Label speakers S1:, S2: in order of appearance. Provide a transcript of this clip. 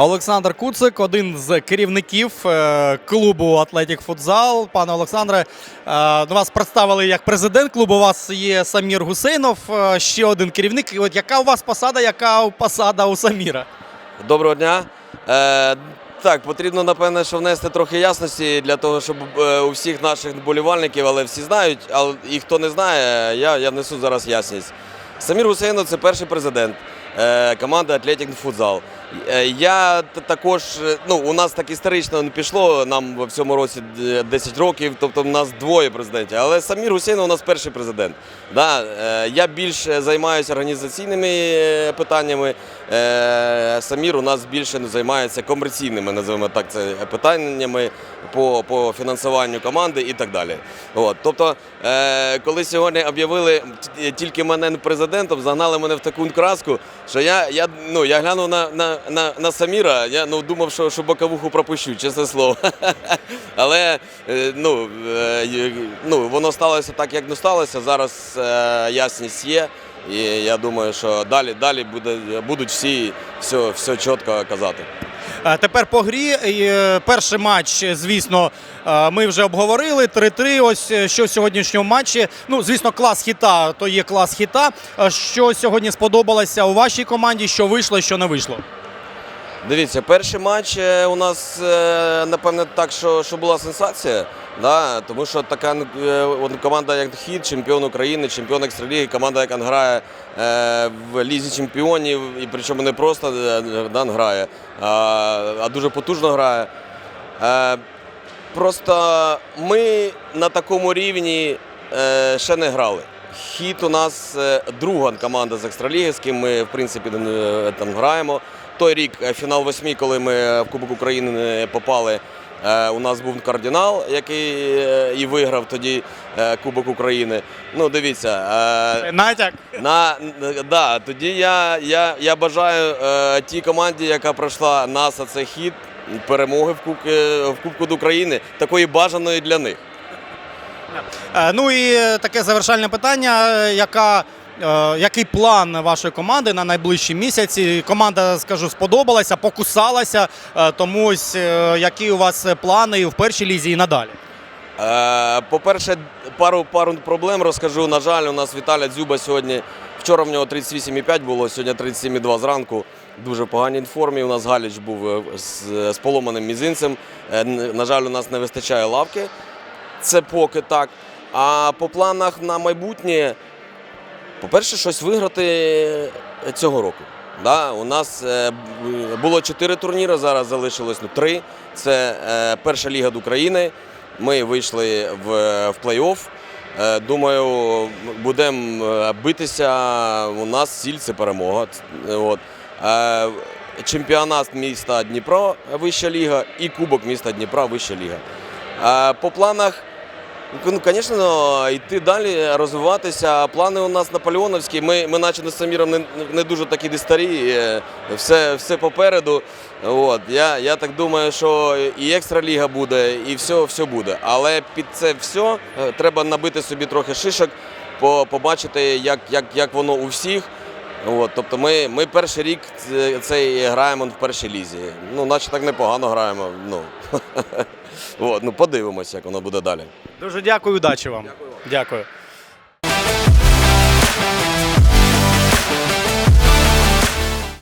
S1: Олександр Куцик, один з керівників е, клубу Атлетік Футзал. Пане Олександре, е, вас представили як президент клубу. У вас є Самір Гусейнов, е, ще один керівник. От яка у вас посада, яка посада у Саміра?
S2: Доброго дня. Так, потрібно, напевне, що внести трохи ясності для того, щоб у всіх наших вболівальників, але всі знають, але і хто не знає, я, я внесу зараз ясність. Самір Гусейнов це перший президент команди Атлетік Футзал. Е, Я також, е, ну, у нас так історично не пішло, нам в цьому році е, 10 років, тобто у нас двоє президентів. Але Самір Гусейнов у нас перший президент. Да, е, я більше займаюся організаційними питаннями. Е, Самір у нас більше займається комерційними, називаємо так це питаннями по, по фінансуванню команди і так далі. От, тобто, е, коли сьогодні об'явили тільки мене президентом, загнали мене в таку краску, що я, я, ну, я глянув на, на, на, на Саміра, я ну, думав, що, що боковуху пропущу, чесне слово. Але е, ну, ну, воно сталося так, як не сталося. Зараз ясність є. І я думаю, що далі, далі буде, будуть всі все, все чітко казати.
S1: Е, Тепер по грі. Е, Перший матч, звісно, е, ми вже обговорили. 3-3. Ось що в сьогоднішньому матчі. Ну, звісно, клас хіта, то є клас хіта. Що сьогодні сподобалося у вашій команді, що вийшло, що не вийшло?
S2: Дивіться, перший матч у нас, е, напевне, так, що, що була сенсація. Да? Тому що така е, команда, як Хід, чемпіон України, чемпіон екстраліги, команда, яка грає е, в лізі чемпіонів, і причому не просто да, грає, а, а дуже потужно грає. Просто ми на такому рівні ще не грали. Хід у нас е, друга команда з екстраліги, з ким ми в принципі е, там граємо. Той рік е, фінал восьмі, коли ми в Кубок України попали. У нас був кардинал, який і виграв тоді Кубок України. Ну, дивіться,
S1: Натяк.
S2: на, да, тоді я, я, я бажаю тій команді, яка пройшла нас, а це хід, перемоги в, Кубку, в Кубку України, такої бажаної для них.
S1: Е, Ну і таке завершальне питання. е, Яка, е, який план вашої команди на найближчі місяці? Команда, скажу, сподобалася, покусалася. Тому ось які у вас плани і в першій лізі і надалі?
S2: По-перше, пару, пару проблем розкажу. На жаль, у нас Віталя Дзюба сьогодні. Вчора в нього 38,5 було, сьогодні 37,2 зранку. Дуже поганій формі. У нас Галіч був з, з поломаним мізинцем. На жаль, у нас не вистачає лавки. Це поки так. А по планах на майбутнє, по-перше, щось виграти цього року. Да, у нас е, було чотири турніри, зараз залишилось ну, три. Це е, перша ліга України. Ми вийшли в, в плей-офф. Е, Думаю, будемо е, битися. У нас ціль це перемога. От. Е, Чемпіонат міста Дніпро, вища ліга, і Кубок міста Дніпра, вища ліга. По планах Ну, звісно, йти далі, розвиватися. Плани у нас наполеоновські. Ми, ми наче з Саміром не, не дуже такі де старі, е, все, все попереду. От. Я, я так думаю, що і екстраліга буде, і все, все буде. Але під це все е, треба набити собі трохи шишок, по- побачити, як, як, як воно у всіх. От, тобто ми, ми перший рік цей граємо в першій лізі. Ну, наче так непогано граємо. Ну, От, ну подивимося, як воно буде далі.
S1: Дуже дякую, удачі вам. Дякую.